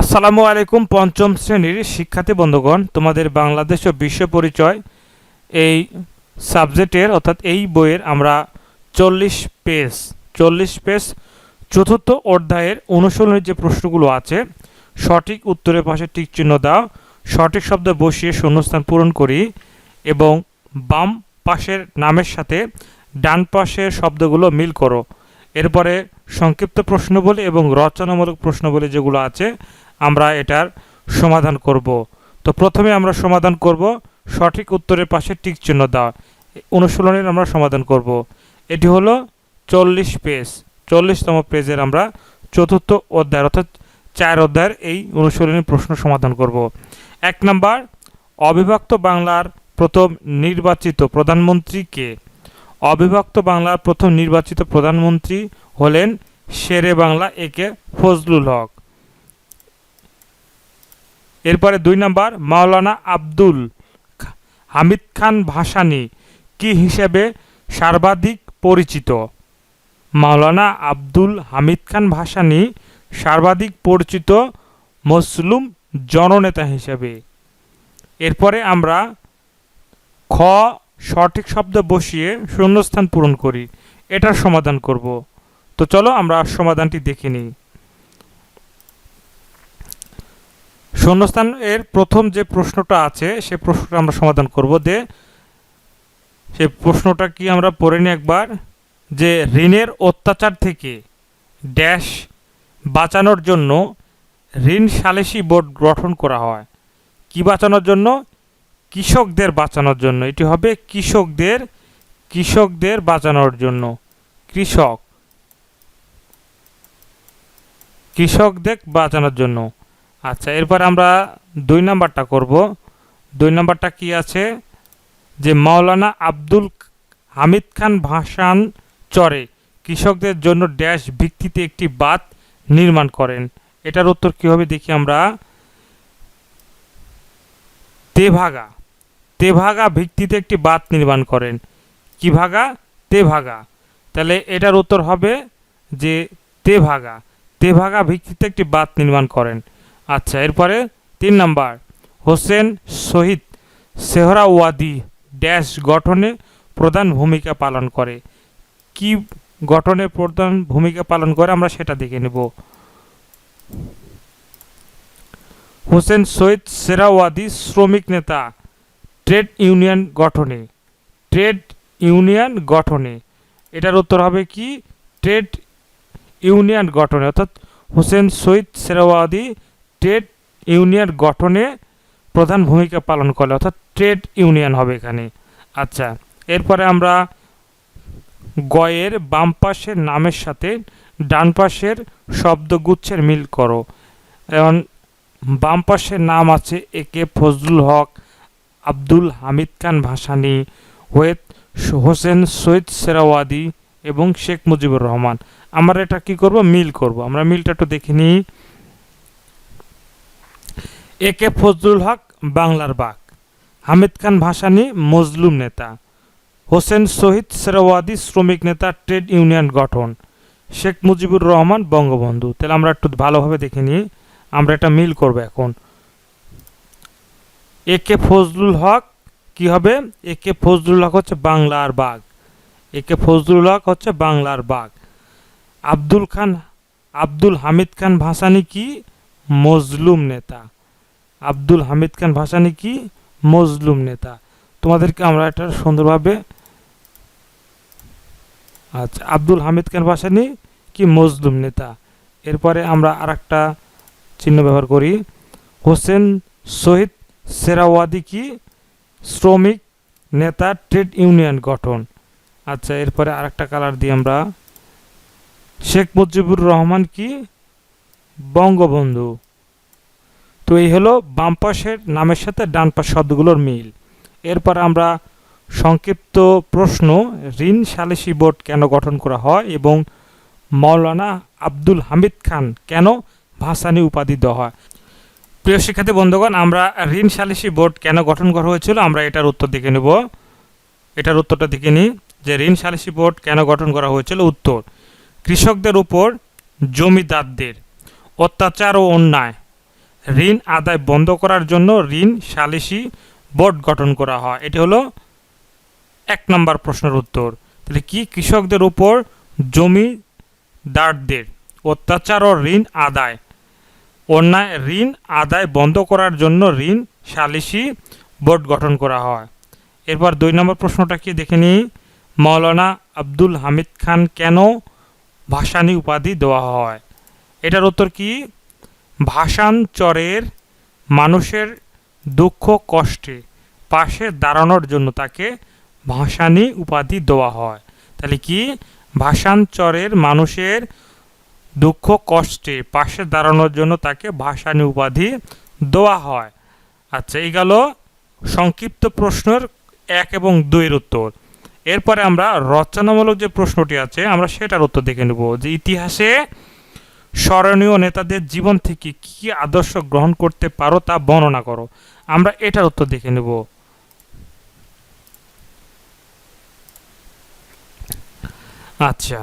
আসসালামু আলাইকুম, পঞ্চম শ্রেণির শিক্ষার্থী বন্ধুগণ, তোমাদের বাংলাদেশ ও বিশ্ব পরিচয়। এই সাবজেক্টের, অর্থাৎ এই বইয়ের আমরা চল্লিশ পেজ চল্লিশ পেজ চতুর্থ অধ্যায়ের অনুশীলনের যে প্রশ্নগুলো আছে, সঠিক উত্তরের পাশে টিক চিহ্ন দাও, সঠিক শব্দ বসিয়ে শূন্যস্থান পূরণ করি এবং বাম পাশের নামের সাথে ডান পাশের শব্দগুলো মিল করো। এরপরে সংক্ষিপ্ত প্রশ্ন বলে এবং রচনামূলক প্রশ্ন বলে যেগুলো আছে আমরা এটার সমাধান করব। তো প্রথমে আমরা সমাধান করব, সঠিক উত্তরের পাশে টিক চিহ্ন দেওয়া। অনুশীলনের আমরা সমাধান করব। এটি হলো চল্লিশ পেজ। চল্লিশতম পেজের আমরা চতুর্থ অধ্যায় অর্থাৎ চার অধ্যায়ের এই অনুশীলনী প্রশ্ন সমাধান করব। এক নাম্বার, অবিভক্ত বাংলার প্রথম নির্বাচিত প্রধানমন্ত্রী কে? অবিভক্ত বাংলার প্রথম নির্বাচিত প্রধানমন্ত্রী হলেন শেরে বাংলা একে ফজলুল হক। এরপরে দুই নম্বর, মাওলানা আব্দুল হামিদ খান ভাসানী, কি হিসেবে সর্বাধিক পরিচিত? মাওলানা আব্দুল হামিদ খান ভাসানী সর্বাধিক পরিচিত মুসলিম জননেতা হিসেবে। এরপরে আমরা খ, সঠিক শব্দ বসিয়ে শূন্যস্থান পূরণ করি। এটার সমাধান করব। তো চলো আমরা সমাধানটি দেখে নিই। শূন্যস্থান এর প্রথম যে প্রশ্নটা আছে, সে প্রশ্নটা আমরা সমাধান করব। দে, সে প্রশ্নটা কি আমরা পড়ে নিই একবার? যে ঋণের অত্যাচার থেকে ড্যাশ বাঁচানোর জন্য ঋণ সালিসি বোর্ড গঠন করা হয়। কি বাঁচানোর জন্য? কৃষকদের বাঁচানোর জন্য। এটি হবে কৃষকদের কৃষকদের বাঁচানোর জন্য। কৃষক, কৃষকদের বাঁচানোর জন্য। আচ্ছা এরপর আমরা দুই নাম্বারটা করব। দুই নাম্বারটা কি আছে? যে মাওলানা আব্দুল হামিদ খান ভাসান চরে কৃষকদের জন্য ড্যাশ ভিত্তিতে একটি বাঁধ নির্মাণ করেন। এটার উত্তর কী হবে দেখি আমরা। তেভাগা। তেভাগা ভিত্তিতে একটি বাঁধ নির্মাণ করেন। কি ভাগা তেভাগা। তাহলে এটার উত্তর হবে যে তেভাগা। তেভাগা ভিত্তিতে একটি বাঁধ নির্মাণ করেন। আচ্ছা এরপরে তিন নাম্বার। হোসেন শহীদ সেহরাওয়াদি ড্যাশ গঠনে প্রধান ভূমিকা পালন করে। কি গঠনে প্রধান ভূমিকা পালন করে আমরা সেটা দেখে নেব। হোসেন শহীদ সেরাওয়াদি শ্রমিক নেতা, ট্রেড ইউনিয়ন গঠনে। ট্রেড ইউনিয়ন গঠনে। এটার উত্তর হবে কি? ট্রেড ইউনিয়ন গঠনে। অর্থাৎ হোসেন শহীদ সেরাওয়াদি ট্রেড ইউনিয়ন গঠনে প্রধান ভূমিকা পালন করে, অর্থাৎ ট্রেড ইউনিয়ন হবে এখানে। আচ্ছা এরপরে আমরা গয়ের বাম পাশের নামের সাথে ডান পাশের শব্দগুচ্ছের মিল করো। এখন বাম পাশের নাম আছে এ কে ফজলুল হক, আব্দুল হামিদ খান ভাসানি ওয়েদ হোসেন সৈয়দ সেরাওয়াদি এবং শেখ মুজিবুর রহমান। আমরা এটা কি করব? মিল করব। আমরা মিলটা একটু দেখে নিই। এ কে ফজলুল হক, বাংলার বাক হামিদ খান ভাসানী, মজলুম নেতা। হোসেন শহীদ সেরাওয়াদি, শ্রমিক নেতা, ট্রেড ইউনিয়ন গঠন। শেখ মুজিবুর রহমান, বঙ্গবন্ধু। তাহলে আমরা একটু ভালোভাবে দেখে নিই। আমরা এটা মিল করব এখন। এ কে ফজলুল হক কি হবে? এ কে ফজলুল হক হচ্ছে বাংলার বাঘ। এ কে ফজলুল হক হচ্ছে বাংলার বাঘ। আব্দুল খান, আব্দুল হামিদ খান ভাসানী কি? মজলুম নেতা। আব্দুল হামিদ খান ভাসানী কি? মজলুম নেতা। তোমাদেরকে আমরা এটা সুন্দরভাবে আচ্ছা আব্দুল হামিদ খান ভাসানী কি মজলুম নেতা? এরপরে আমরা আরেকটা চিহ্ন ব্যবহার করি। হোসেন শহীদ সেরাওয়াদি কি? শ্রমিক নেতা ট্রেড ইউনিয়ন গঠন। আচ্ছা এরপরে আরেকটা কালার দিই আমরা। শেখ মুজিবুর রহমান কি? বঙ্গবন্ধু। তো এই হলো বাম পাশের নামের সাথে ডান পাশ শব্দগুলোর মিল। এরপর আমরা সংক্ষিপ্ত প্রশ্ন, ঋণ সালিসি বোর্ড কেন গঠন করা হয় এবং মাওলানা আব্দুল হামিদ খান কেন ভাসানী উপাধি দেওয়া হয়? প্রিয় শিক্ষার্থী বন্ধুগণ, আমরা ঋণ সালিসি বোর্ড কেন গঠন করা হয়েছিল আমরা এটার উত্তর দেখে নেব। এটার উত্তরটা দেখে নিই যে ঋণ সালিসি বোর্ড কেন গঠন করা হয়েছিল? উত্তর, কৃষকদের উপর জমিদারদের অত্যাচার ও অন্যায় ঋণ আদায় বন্ধ করার জন্য ঋণ সালিসি বোর্ড গঠন করা হয়। এটি হলো এক নম্বর প্রশ্নের উত্তর। তাহলে কি কৃষকদের উপর জমিদারদের অত্যাচার ও ঋণ আদায়, অন্যায় ঋণ আদায় বন্ধ করার জন্য ঋণ সালিসি বোর্ড গঠন করা হয়? এরপর দুই নম্বর প্রশ্নটা কি দেখে নিই। মৌলানা আব্দুল হামিদ খান কেন ভাসানী উপাধি দেওয়া হয়? এটার উত্তর কি? ভাষাঞ্চরের মানুষের দুঃখ কষ্টে পাশে দাঁড়ানোর জন্য তাকে ভাসানী উপাধি দেওয়া হয়। তাহলে কি? ভাষাঞ্চরের মানুষের দুঃখ কষ্টে পাশে দাঁড়ানোর জন্য তাকে ভাসানী উপাধি দেওয়া হয়। আচ্ছা এই গেল সংক্ষিপ্ত প্রশ্নের এক এবং দুইয়ের উত্তর। এরপরে আমরা রচনামূলক যে প্রশ্নটি আছে, আমরা সেটার উত্তর দেখে নেব যে ইতিহাসে স্মরণীয় নেতাদের জীবন থেকে কী কী আদর্শ গ্রহণ করতে পারো তা বর্ণনা করো। আমরা এটার উত্তর দেখে নেব। আচ্ছা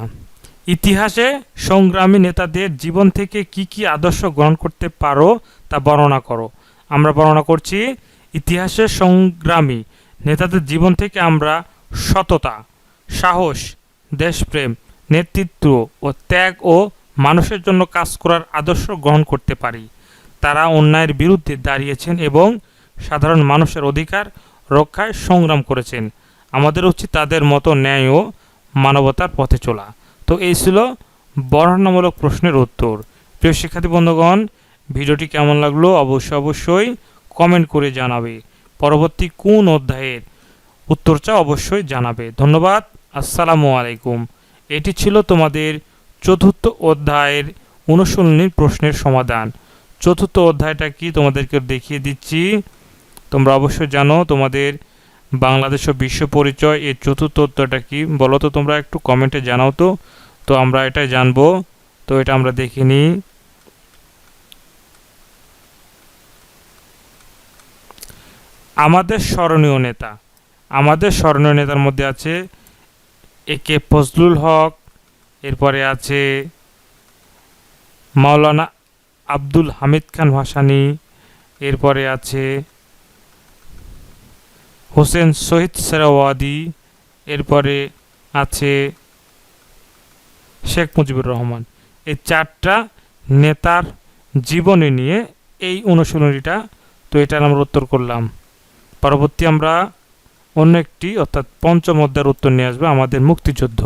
ইতিহাসে সংগ্রামী নেতাদের জীবন থেকে কি কি আদর্শ গ্রহণ করতে পারো তা বর্ণনা করো। আমরা বর্ণনা করছি ইতিহাসের সংগ্রামী নেতাদের জীবন থেকে আমরা সততা, সাহস, দেশপ্রেম, নেতৃত্ব ও ত্যাগ ও মানুষের জন্য কাজ করার আদর্শ গ্রহণ করতে পারি। তারা অন্যায়ের বিরুদ্ধে দাঁড়িয়েছেন এবং সাধারণ মানুষের অধিকার রক্ষায় সংগ্রাম করেছেন। আমাদের উচিত তাদের মতো ন্যায় ও মানবতার পথে চলা। তো এই ছিল বর্ণনামূলক প্রশ্নের উত্তর। প্রিয় শিক্ষার্থী বন্ধুগণ, ভিডিওটি কেমন লাগল অবশ্যই অবশ্যই কমেন্ট করে জানাবে। পরবর্তী কোন অধ্যায়ের উত্তরটা অবশ্যই জানাবে। ধন্যবাদ। আসসালামু আলাইকুম। এটি ছিল তোমাদের চতুর্থ অধ্যায়ের অনুশীলনীর প্রশ্নের সমাধান। চতুর্থ অধ্যায়টা কি তোমাদেরকে দেখিয়ে দিচ্ছি। তোমরা অবশ্যই জানো তোমাদের বাংলাদেশ ও বিশ্ব পরিচয়, এর চতুর্থ অধ্যায়টা কি? বলো তো তোমরা একটু কমেন্টে জানাও তো। তো আমরা এটা জানব। তো এটা আমরা দেখে নিই। আমাদের স্মরণীয় নেতা। আমাদের স্মরণীয় নেতার মধ্যে আছে এ কে ফজলুল হক এরপরে আছে মাওলানা আব্দুল হামিদ খান ভাসানি, এরপরে আছে হোসেন শহীদ সেরাওয়াদি, এরপরে আছে শেখ মুজিবুর রহমান। এই চারটা নেতার জীবনী নিয়ে এই অনুশীলনীটা, তো এটার আমরা উত্তর করলাম। পরবর্তী আমরা অন্য একটি, অর্থাৎ পঞ্চম অধ্যায়ের উত্তর নিয়ে আসবে আমাদের মুক্তিযুদ্ধ।